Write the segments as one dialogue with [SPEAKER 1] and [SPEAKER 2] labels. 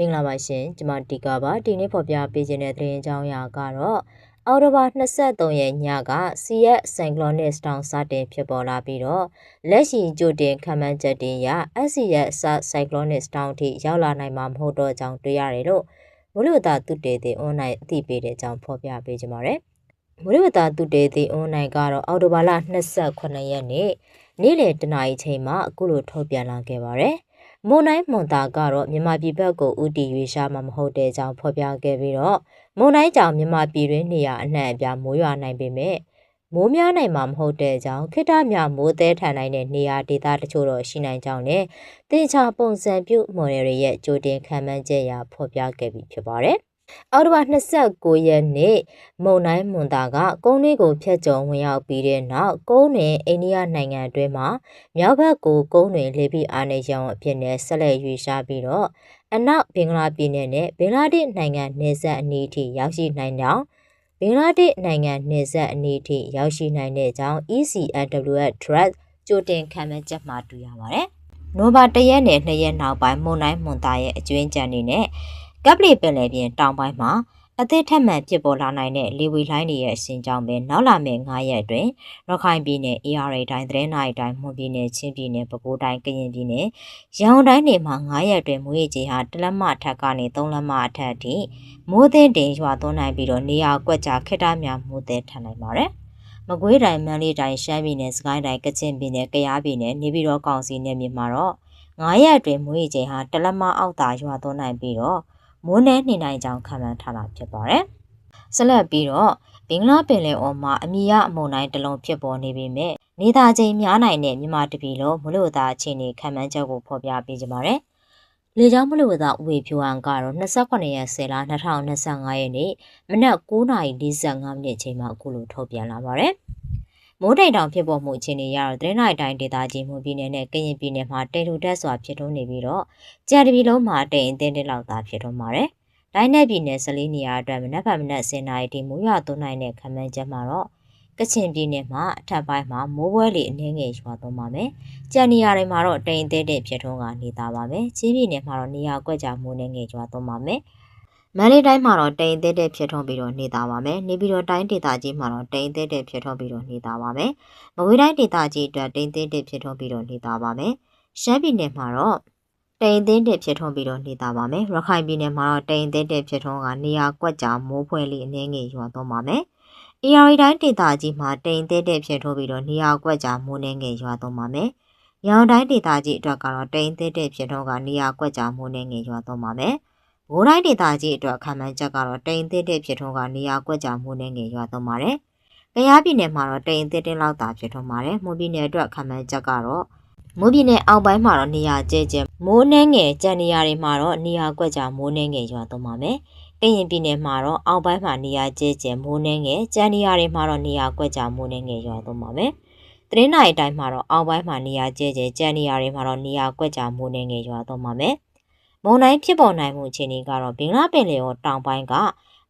[SPEAKER 1] မင်္ဂလာပါရှင်ကျွန်မဒီကာပါဒီနေ့ဖော်ပြပေးခြင်းတဲ့သတင်းအကြောင်းအရာကတော့အော်တိုဘာ23ရက်ညကစီရက်ဆိုင်ကလုန်းနစ်တောင်စတင်ဖြစ်ပေါ်လာပြီးတော့လက်ရှိကြိုတင်ခံမှန်းချက်တင်ရ SCS ဆိုင်ကလုန်းနစ်တောင်ထိရောက်လာနိုင်မှာမဟုတ်တော့ကြောင်းတွေ့ရတယ်လို့မူလဝတ္တသူတေတေအွန်လိုင်းအသိပေးတဲ့အကြောင်းဖော်ပြပေးကြပါမယ်မူလဝတ္တသူတေတေအွန်လိုင်းကတော့အော်တိုဘာလ28ရက်နေ့နေ့လယ်တနာရီချိန်မှာအခုလိုထုတ်ပြန်လာခဲ့ပါတယ် မွန်တိုင်းမွန်တာကတော့မြန်မာပြည်ဘက်ကိုဥတီရွေရှားမှာမဟုတ်တဲ့ကြောင်းဖော်ပြခဲ့ပြီးတော့မွန်တိုင်းကြောင့်မြန်မာပြည်တွင်းနေရအနှံ့အပြားမိုးရွာနိုင်ပေမဲ့မိုးများနိုင်မှာမဟုတ်တဲ့ကြောင်းခိတ္တမြမိုးသေးထန်နိုင်တဲ့နေရာဒေသတချို့တော့ရှိနိုင်ကြောင်းနဲ့တင်ချာပုံစံပြုမော်ဒယ်တွေရဲ့ကြိုတင်ခံမှန်းချက်အရဖော်ပြခဲ့ပြီးဖြစ်ပါတယ် အောက်တိုဘာ29ရက်နေ့မုံတိုင်းမွန်တာကကုန်းလေးကိုဖျက်ကျော်ဝင်ရောက်ပြီးတဲ့နောက်ကုန်းတွင်အိန္ဒိယနိုင်ငံအတွင်းမှာမြောက်ဘက်ကိုကုန်းတွင်လေပြင်းအားနည်းရောင်အဖြစ်နဲ့ဆက်လက်ရွေ့ရှားပြီးတော့အနောက်ဘင်္ဂလားပြည်နယ်နဲ့ဘင်္ဂလားဒေ့ရှ်နိုင်ငံနယ်စပ်အနီးထိရောက်ရှိနိုင်ကြောင်းဘင်္ဂလားဒေ့ရှ်နိုင်ငံနယ်စပ်အနီးထိရောက်ရှိနိုင်တဲ့ကြောင်း ECNWS Trust ကြိုတင်ခံမှန်းချက်မှာတွေ့ရပါတယ်။နိုဘာ၁ရက်နဲ့၂ရက်နောက်ပိုင်းမွန်တိုင်းမွန်တာရဲ့အကျွင်းကြံနေနဲ့ ကပ်ပလီပင်လယ်ပြင်တောင်ပိုင်းမှာအသစ်ထက်မှန်ဖြစ်ပေါ်လာနိုင်တဲ့လေဝေလိုင်းတွေရဲ့အရှင်ကြောင့်ပဲနောက်လာမယ့်9ရက်အတွင်းရခိုင်ပြည်နယ် ARA တိုင်းသတင်းနိုင်တိုင်းမွန်ပြည်နယ်ချင်းပြည်နယ်ပဲခူးတိုင်းကရင်ပြည်နယ်ရန်ကုန်တိုင်းတွေမှာ9ရက်အတွင်းမွေးကြီးဟာတလက်မထက်ကနေ3လက်မအထက်အထိမိုးသင်းတင်ရွာသွန်းနိုင်ပြီးတော့နေရာကွက်ကြားခက်တာများမိုးသဲထန်နိုင်ပါတယ်မကွေးတိုင်းမန္တလေးတိုင်းရှမ်းပြည်နယ်စကိုင်းတိုင်းကချင်ပြည်နယ်ကယားပြည်နယ်နေပြည်တော်ကောင်စီနယ်မြေမှာတော့9ရက်အတွင်းမွေးကြီးဟာတလက်မအောက်သာရွာသွန်းနိုင်ပြီးတော့ မိုးနှဲနေနိုင်ကြောင်းခံမှန်းထားတာဖြစ်ပါတယ်။ဆက်လက်ပြီးတော့ဘင်္ဂလားပင်လယ်အော်မှာအမီရအမုန်တိုင်းတစ်လုံးဖြစ်ပေါ်နေပေမဲ့နေသားချင်းများနိုင်တဲ့မြန်မာတပီလုံးမလို့သားအခြေအနေခံမှန်းချက်ကိုဖော်ပြပေးကြပါမယ်။လေကြောင်းမလို့သားဝေဖြူဟန်ကတော့28ရက်10လ2025ရက်နေ့မနက်9:45မိနစ်အချိန်မှာအခုလိုထုတ်ပြန်လာပါတယ်။ မိုးတိမ်တောင်ဖြစ်ပေါ်မှုအခြေအနေရတော့သတင်းနိုင်တိုင်းဒေသကြီးမှုပြည်နယ်နဲ့ကရင်ပြည်နယ်မှာတိမ်ထူတက်စွာဖြစ်ထွန်းနေပြီးတော့ကြံတပြည်လုံးမှာတိမ်အသင်းတစ်လောက်သာဖြစ်ထွန်းပါတယ်။တိုင်းနယ်ပြည်နယ်၁၄နေရာအတွက်မနက်ဖြန်မနက်10နာရီတိမိုးရွာသွန်းနိုင်တဲ့ခန့်မှန်းချက်မှာတော့ကချင်ပြည်နယ်မှာအထက်ပိုင်းမှာမိုးပွဲလေးအနှင်းငယ်ရွာသွန်းပါမယ်။ကြံနေရာတွေမှာတော့တိမ်အသင်းတဲ့ဖြစ်ထွန်းကနေသားပါမယ်။ချင်းပြည်နယ်မှာတော့နေရာကွက်ကြမိုးနှင်းငယ်ရွာသွန်းပါမယ်။ မန္တလေးတိုင်းမှာတော့တိမ်သေးတဲ့ဖြစ်ထွန်းပြီးတော့နေသားပါမယ်။နေပြည်တော်တိုင်းဒေသကြီးမှာတော့တိမ်သေးတဲ့ဖြစ်ထွန်းပြီးတော့နေသားပါမယ်။မကွေးတိုင်းဒေသကြီးအတွက်တိမ်သေးတဲ့ဖြစ်ထွန်းပြီးတော့နေသားပါမယ်။ရှမ်းပြည်နယ်မှာတော့တိမ်သေးတဲ့ဖြစ်ထွန်းပြီးတော့နေသားပါမယ်။ရခိုင်ပြည်နယ်မှာတော့တိမ်သေးတဲ့ဖြစ်ထွန်းကနေရာကွက်ကြားမိုးဖွဲလေးအနှင်းငယ်ရွာသွန်းပါမယ်။ AR တိုင်းဒေသကြီးမှာတိမ်သေးတဲ့ဖြစ်ထွန်းပြီးတော့နေရာကွက်ကြားမိုးနှင်းငယ်ရွာသွန်းပါမယ်။ရောင်တိုင်းဒေသကြီးအတွက်ကတော့တိမ်သေးတဲ့ဖြစ်ထွန်းကနေရာကွက်ကြားမိုးနှင်းငယ်ရွာသွန်းပါမယ်။။ ဘိုးတိုင်းဒေသကြီးအတွက်ခံမှန်းချက်ကတော့တိမ်သစ်တဲ့ဖြစ်ထွန်းကနေရာကွက်ကြမှုနဲ့ငယ်ရွာသွန်းပါတယ်။ကယားပြည်နယ်မှာတော့တိမ်သစ်တဲ့လောက်သာဖြစ်ထွန်းပါတယ်။မွန်ပြည်နယ်အတွက်ခံမှန်းချက်ကတော့မွန်ပြည်နယ်အောက်ပိုင်းမှာတော့နေရာကျဲကျဲမိုးနှဲငယ်ကြံနေရာတွေမှာတော့နေရာကွက်ကြမိုးနှဲငယ်ရွာသွန်းပါမယ်။ကရင်ပြည်နယ်မှာတော့အောက်ပိုင်းမှာနေရာကျဲကျဲမိုးနှဲငယ်ကြံနေရာတွေမှာတော့နေရာကွက်ကြမိုးနှဲငယ်ရွာသွန်းပါမယ်။သတင်းနိုင်အတိုင်းမှာတော့အောက်ပိုင်းမှာနေရာကျဲကျဲကြံနေရာတွေမှာတော့နေရာကွက်ကြမိုးနှဲငယ်ရွာသွန်းပါမယ်။ မုန်တိုင်းဖြစ်ပေါ်နိုင်မှုအခြေအနေကတော့ဘင်္ဂလားပင်လယ်ော်တောင်ပိုင်းက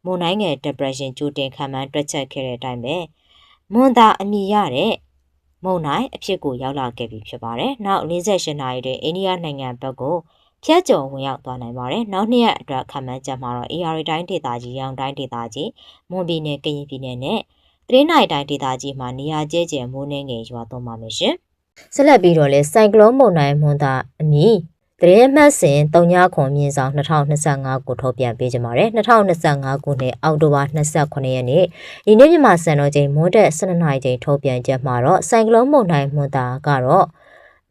[SPEAKER 1] မုန်တိုင်းငယ် depression ကြိုတင်ခံမှန်းတွက်ချက်ခဲ့တဲ့အတိုင်းပဲမွန်တာအမိရတဲ့မုန်တိုင်းအဖြစ်ကိုရောက်လာခဲ့ပြီဖြစ်ပါတယ်။နောက်48နာရီတွင်အိန္ဒိယနိုင်ငံဘက်ကိုဖြတ်ကျော်ဝင်ရောက်သွားနိုင်ပါတယ်။နောက်နှစ်ရက်အတွက်ခံမှန်းချက်မှာတော့ AR တိုင်းဒေသကြီးရောင်တိုင်းဒေသကြီးမွန်ပြည်နယ်ကရင်ပြည်နယ်နဲ့တရင်းနိုင်တိုင်းဒေသကြီးမှာနေရာကျဲကျဲမိုးနှင်းငယ်ရွာသွန်းပါမယ်ရှင်။ဆက်လက်ပြီးတော့လဲစိုက်ကလုန်းမုန်တိုင်းမွန်တာအမီ တရေမှတ်စဉ်3ခွန်မြင်းဆောင်2025ကိုထုတ်ပြန်ပေးကြပါရယ်2025ခုနှစ်အောက်တိုဘာ29ရက်နေ့ဒီနေ့မြန်မာစံတော်ချိန်မိုးတက်12နာရီချိန်ထုတ်ပြန်ချက်မှာတော့ဆိုင်ကလုန်းမုန်တိုင်းမွန်တာကတော့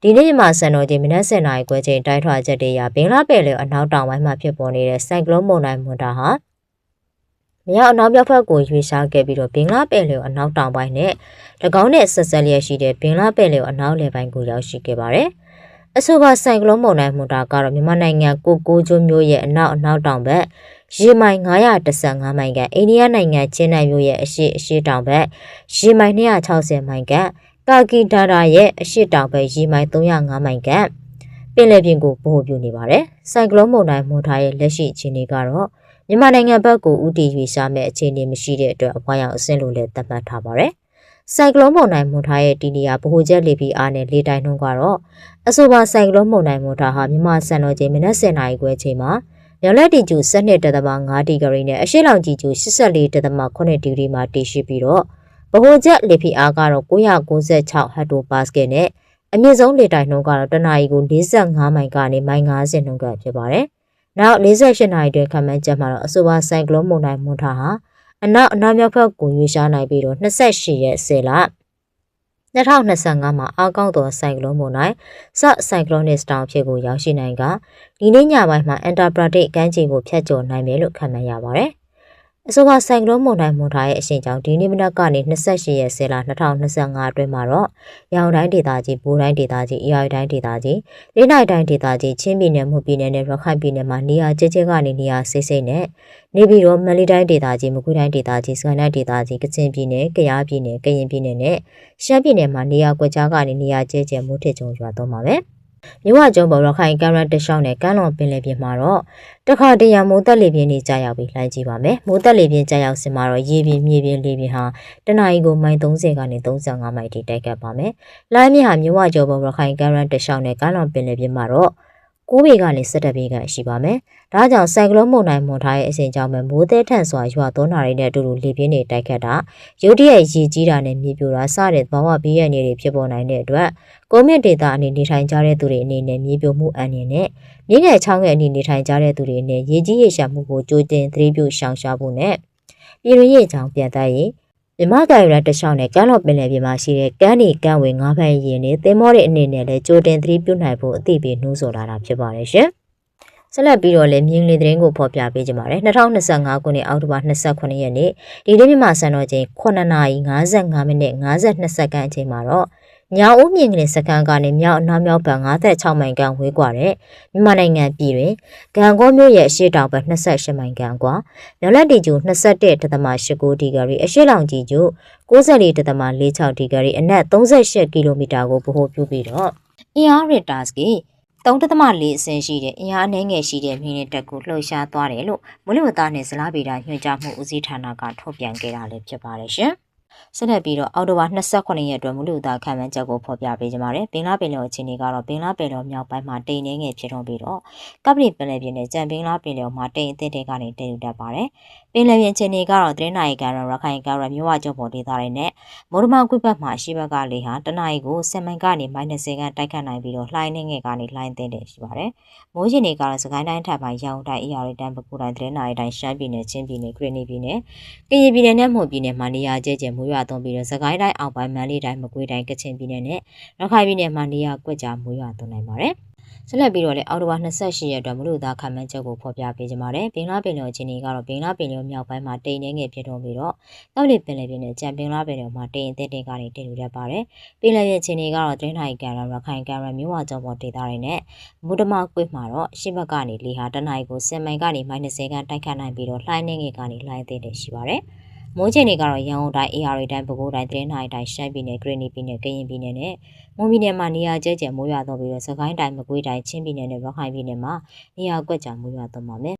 [SPEAKER 1] ဒီနေ့မြန်မာစံတော်ချိန်မနက်7:00နာရီခွဲချိန်တိုက်ထွာချက်တွေရဘင်္ဂလားပယ်လယ်အနောက်တောင်ပိုင်းမှာဖြစ်ပေါ်နေတဲ့ဆိုင်ကလုန်းမုန်တိုင်းမွန်တာဟာမြောက်အနောက်မြောက်ဘက်ကိုရွေ့ရှားခဲ့ပြီးတော့ဘင်္ဂလားပယ်လယ်အနောက်တောင်ပိုင်းနဲ့၎င်းနဲ့ဆက်ဆက်လျက်ရှိတဲ့ဘင်္ဂလားပယ်လယ်အနောက်လယ်ပိုင်းကိုရောက်ရှိခဲ့ပါတယ်။ အဆိုပါဆိုင်ကလုန်းမုန်တိုင်းမုန်တာကတော့မြန်မာနိုင်ငံကိုကိုကျွန်းမြို့ရဲ့အနောက်အနောက်တောင်ဘက်ရေမိုင်915မိုင်ကအိန္ဒိယနိုင်ငံချင်းနိုင်မြို့ရဲ့အရှိအရှိတောင်ဘက်ရေမိုင်260မိုင်ကကာကီဒါရာရဲ့အရှိတောင်ဘက်ရေမိုင်305မိုင်ကပင်လယ်ပြင်ကိုပို့ပြနေပါတယ်။ဆိုင်ကလုန်းမုန်တိုင်းမွန်ထားရဲ့လက်ရှိအခြေအနေကတော့မြန်မာနိုင်ငံဘက်ကိုဥတီရွေရှားမဲ့အခြေအနေမရှိတဲ့အတွက်အပွားရောင်အဆင့်လိုလည်းသတ်မှတ်ထားပါတယ်။ ဆိုင်ကလုန်းမုန်တိုင်းမွန်ထားရဲ့ဒီနေရာဗဟိုချက်လေပြီးအားနဲ့လေတိုင်းနှုန်းကတော့အဆိုပါဆိုင်ကလုန်းမုန်တိုင်းမွန်ထားဟာမြမစံတော်ချိန်မနက်7:00နာရီခွဲချိန်မှာမြောက်လက်တီကျူ12.5ဒီဂရီနဲ့အရှေ့လောင်ကြီးကျူ84.8ဒီဂရီမှာတည်ရှိပြီးတော့ဗဟိုချက်လေဖိအားကတော့996ဟက်တိုပါစကယ်နဲ့အမြင့်ဆုံးလေတိုက်နှုန်းကတော့တနအီကို45မိုင်ကနေမိုင်50နှုန်းကဖြစ်ပါတယ်။နောက်48နာရီတွင်ခန့်မှန်းချက်မှာတော့အဆိုပါဆိုင်ကလုန်းမုန်တိုင်းမွန်ထားဟာ အနောက်အနောက်မြောက်ဘက်ကိုရွေ့ရှားနိုင်ပြီးတော့28ရက်10လ2025မှာအာကောင်းသောဆိုင်ကလုန်းမုန်တိုင်းစဆိုင်ကလုန်းနစ်တောင်ဖြစ်ကိုရောက်ရှိနိုင်ကဒီနေ့ညပိုင်းမှာအန်တာပရာတိတ်ကမ်းခြေကိုဖျက်ကျော်နိုင်မယ်လို့ခန့်မှန်းရပါတယ်။ အဆိုပါဆိုင်ကလုန်းမုန်တိုင်းမွန်ထားရဲ့အရှိန်ကြောင့်ဒီနေ့မနက်ကနေ28ရက်10လ2025အတွင်းမှာတော့ရောင်တိုင်းဒေသကြီး၊ဘူတိုင်းဒေသကြီး၊အရာတိုင်းဒေသကြီး၊လေးနိုင်တိုင်းဒေသကြီး၊ချင်းပြည်နယ်မှုပြည်နယ်နဲ့ရခိုင်ပြည်နယ်မှာနေရာကျကျကနေနေရာစိတ်စိတ်နဲ့နေပြီးတော့မန္တလေးတိုင်းဒေသကြီး၊မကွေးတိုင်းဒေသကြီး၊စကိုင်းတိုင်းဒေသကြီး၊ကချင်ပြည်နယ်၊ကယားပြည်နယ်၊ကရင်ပြည်နယ်နဲ့ရှမ်းပြည်နယ်မှာနေရာကွက်ကြားကနေနေရာကျကျမှုထစ်ကြုံရွာသွန်းပါ မယ်။မြဝကျုံပေါ်ရခိုင်ကမ်းရန်တရှောင်းနဲ့ကမ်းလွန်ပင်လယ်ပြင်မှာတော့တခါတရံမိုးတက်လေပြင်းနေကြရောက်ပြီးလှမ်းကြည့်ပါမယ်။မိုးတက်လေပြင်းကြရောက်စင်မှာတော့ရေပြင်မြေပြင်လေပြင်ဟာတနအီကိုမိုင်30ကနေ35မိုင်ထိတိုက်ခတ်ပါမယ်။လိုင်းမြဟာမြဝကျုံပေါ်ရခိုင်ကမ်းရန်တရှောင်းနဲ့ကမ်းလွန်ပင်လယ်ပြင်မှာတော့ 9ပေကနေ17ပေကရှိပါမယ်။ဒါကြောင့်ဆိုင်ကလုန်းမုန်တိုင်းမွန်ထားရဲ့အစဉ်ကြောင့်ပဲမိုးသည်ထန်စွာရွာသွန်းတာတွေနဲ့အတူတူလေပြင်းတွေတိုက်ခတ်တာရုတ်တရက်ရေကြီးတာနဲ့မြေပြိုတာစတဲ့သဘာဝဘေးရန်တွေဖြစ်ပေါ်နိုင်တဲ့အတွက်ကုန်းမြင့်ဒေသအနေနေထိုင်ကြတဲ့သူတွေအနေနဲ့မြေပြိုမှုအန္တရာယ်နဲ့မြင်းငယ်ချောင်းငယ်အနေနေထိုင်ကြတဲ့သူတွေအနေနဲ့ရေကြီးရေရှာမှုကိုကြိုတင်သတိပြုရှောင်ရှားဖို့နဲ့ပြည်ရင်းရေချောင်းပြန်တတ်ရေး မြမကရရတရှောင်းနဲ့ကမ်းလော်ပင်လယ်ပြင်မှာရှိတဲ့ကမ်းနေကမ်းဝင်ငါးဖန်ရင်နဲ့သင်္ဘောတွေအနေနဲ့လည်းကြိုတင်သတိပြုနိုင်ဖို့အသိပေးနှိုးဆော်လာတာဖြစ်ပါတယ်ရှင်။ဆက်လက်ပြီးတော့လည်းမြင်းလေးသတင်းကိုဖော်ပြပေးကြပါမယ်2025ခုနှစ်အောက်တိုဘာ29ရက်နေ့ဒီနေ့မြန်မာစံတော်ချိန်9:55မိနစ်52စက္ကန့်အချိန်မှာတော့ ညောင်ဦးမြင့်ကလေးစခန်းကနေမြောက်အနောက်မြောက်ဘက်56မိုင်ခန့်ဝေးကွာတဲ့မြန်မာနိုင်ငံပြည်တွင်ဂံကောမြို့ရဲ့အရှိတောင်ဘက်28မိုင်ခန့်ကွာမြောက်လက်တီကျူ21.89ဒီဂရီအရှိလောင်ကြီးကျူ94.46ဒီဂရီအနက်38ကီလိုမီတာကိုဗဟိုပြုပြီးတော့အင်အားရတာစကီ3.4အဆင့်ရှိတဲ့အင်အားအနည်းငယ်ရှိတဲ့မြင်းနဲ့တက်ကိုလှုပ်ရှားသွားတယ်လို့မိုးလေဝသနဲ့ဇလားဗေဒညွှန်ကြားမှုဦးစီးဌာနကထုတ်ပြန်ခဲ့တာလည်းဖြစ်ပါတယ်ရှင်။ ဆက်လက်ပြီးတော့အောက်တိုဘာ28ရက်အတွက်မူလူသားခံမှန်းချက်ကိုဖော်ပြပေးကြပါမယ်။ပင်လာပင်လယ်အခြေအနေကတော့ပင်လာပင်လယ်မြောက်ပိုင်းမှာတိမ်နေငယ်ဖြစ်ထွန်းပြီးတော့ကပ္ပလီပင်လယ်ပြင်နဲ့ကြံပင်လာပင်လယ်မှာတိမ်အသစ်တွေကနေတည်ယူတတ်ပါတယ်။ပင်လယ်ပြင်အခြေအနေကတော့သတင်းနိုင်ကရရခိုင်ကရမြို့ဝကျုံပေါ်ဒေသတွေနဲ့မော်ဒမကွိပတ်မှာရှိဘက်ကလေဟာတနအီကို7မိုင်ကနေ -10 ခန့်တိုက်ခတ်နိုင်ပြီးတော့လှိုင်းနေငယ်ကနေလှိုင်းသင်းတယ်ရှိပါတယ်။မိုးရှင်တွေကတော့စကိုင်းတိုင်းထပ်ပိုင်းရောင်တိုင်းအရာတွေတန်းပကူတိုင်းသတင်းနိုင်တိုင်းရှမ်းပြည်နယ်ချင်းပြည်နယ်ဂရနီပြည်နယ်ကရင်ပြည်နယ်နဲ့မှုပြည်နယ်မှာနေရာကျကျမိုးရွာသွန်းပြီးတော့စကိုင်းတိုင်းအောက်ပိုင်းမန္တလေးတိုင်းမကွေးတိုင်းကချင်ပြည်နယ်နဲ့ရခိုင်ပြည်နယ်မှာနေရာကွက်ကြားမိုးရွာသွန်းနိုင်ပါတယ်။ဆက်လက်ပြီးတော့လည်းအော်တိုဝါ28ရက်အတွက်မလို့သားခံမှန်းချက်ကိုဖော်ပြပေးကြပါမယ်။ဘင်္ဂလားပင်လယ်ချင်းကြီးကတော့ဘင်္ဂလားပင်လယ်မြောက်ပိုင်းမှာတိမ်နေငယ်ဖြစ်ထွန်းပြီးတော့တောက်လီပင်လယ်ပြင်နဲ့ကြံပင်လားပင်လယ်မှာတိမ်အသစ်တွေကနေတည်ယူတတ်ပါတယ်။ပင်လယ်ပြင်ချင်းကြီးကတော့တင်းထိုင်ကန်ရရခိုင်ကန်ရမြို့ဝကျော်ပေါ်ဒေသတွေနဲ့မူတမကွေ့မှာတော့ရှစ်ဘက်ကနေလေဟာတနင်္ဂနွေကို10မိုင်ကနေ -30 ခန့်တိုက်ခတ်နိုင်ပြီးတော့လှိုင်းနေငယ်ကနေလှိုင်းအသစ်တွေရှိပါတယ်။ မိုးချိန်တွေကတော့ရန်ကုန်တိုင်း AR တိုင်းပဲခူးတိုင်းသတင်းနိုင်တိုင်းရှမ်းပြည်နယ်ဂရနီပြည်နယ်ကရင်ပြည်နယ်နဲ့မွန်ပြည်နယ်မှာနေရာကျကျမိုးရွာတော့ပြီးတော့စကိုင်းတိုင်းမကွေးတိုင်းချင်းပြည်နယ်နဲ့ရခိုင်ပြည်နယ်မှာနေရာကွက်ကြားမိုးရွာတော့မှာမယ်